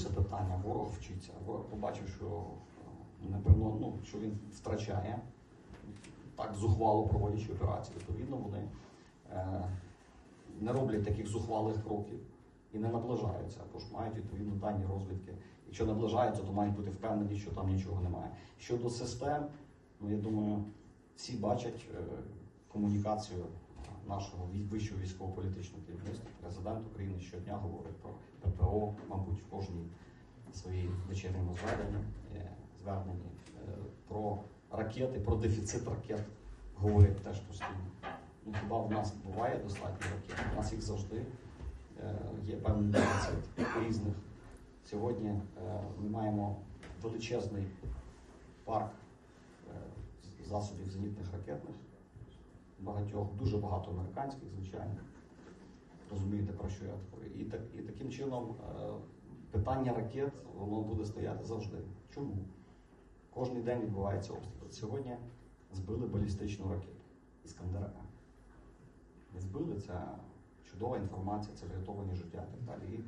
вирішується питання, ворог вчиться. Ворог побачив, що, е, ну, що він втрачає, так зухвало проводячи операції. Відповідно, вони е, не роблять таких зухвалих кроків і не наближаються, бо ж мають відповідно дані розвідки. Якщо наближаються, то мають бути впевнені, що там нічого немає. Щодо систем, ну я думаю, всі бачать е, комунікацію нашого вищого військово-політичного керівництва. Президент України щодня говорить про ППО, мабуть, в кожній своїй вечірньому зведенні, е, зверненні е, про ракети, про дефіцит ракет говорить теж постійно. Ну, хіба в нас буває достатньо ракет? У нас їх завжди е, є певний дефіцит різних. Сьогодні ми маємо величезний парк засобів зенітних ракетних, багатьох, дуже багато американських, звичайно. Що я говорю. І, так, і таким чином е, питання ракет воно буде стояти завжди. Чому? Кожний день відбувається обстріл. Сьогодні збили балістичну ракету Іскандера. Не збили, це чудова інформація, це врятовані життя і так далі. І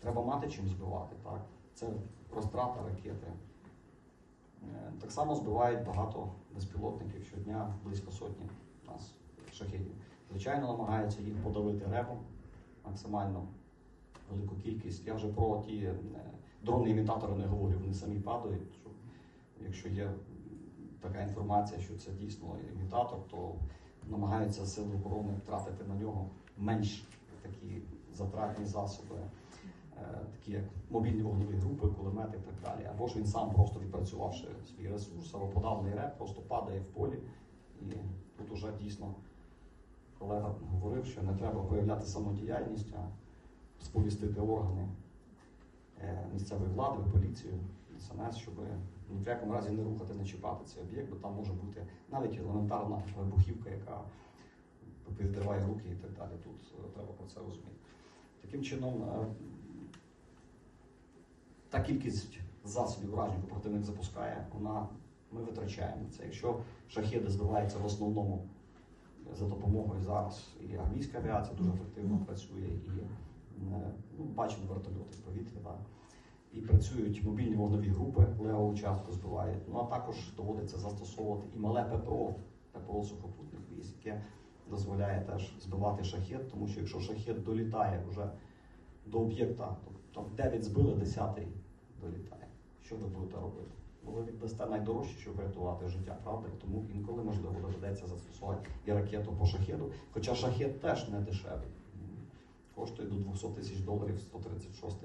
треба мати чим збивати. Так? Це розтрата ракети. Е, Так само збивають багато безпілотників щодня, близько сотні нас шахедів. Звичайно, намагаються їх подавити ребом максимально велику кількість. Я вже про ті е, дрони-імітатори не говорю, вони самі падають. Що, якщо є така інформація, що це дійсно імітатор, то намагаються сили оборони втратити на нього менш такі затратні засоби, е, такі як мобільні вогневі групи, кулемети і так далі. Або ж він сам просто відпрацювавши свій ресурс, або подавлений реп, просто падає в полі. І тут уже дійсно колега говорив, що не треба проявляти самодіяльність, а сповістити органи е, місцевої влади, поліцію, СНС, щоб ні в якому разі не рухати, не чіпати цей об'єкт, бо там може бути навіть елементарна вибухівка, яка відриває руки і так далі. Тут е, треба про це розуміти. Таким чином, е, та кількість засобів вражень, противник запускає, вона ми витрачаємо це. Якщо шахеди збиваються в основному за допомогою зараз і армійська авіація дуже ефективно працює, і е, ну, бачимо вертольоти в повітрі, так. і працюють мобільні вогневі групи, левову частку збивають. Ну а також доводиться застосовувати і мале ППО, ППО сухопутних військ, яке дозволяє теж збивати шахет, тому що якщо шахет долітає вже до об'єкта, тобто 9 збили, 10 долітає. Що ви будете робити? Ви віддасте найдорожче, щоб врятувати життя, правда? Тому інколи можливо доведеться застосувати і ракету по шахеду. Хоча шахет теж не дешевий. Коштує до 200 тисяч доларів 136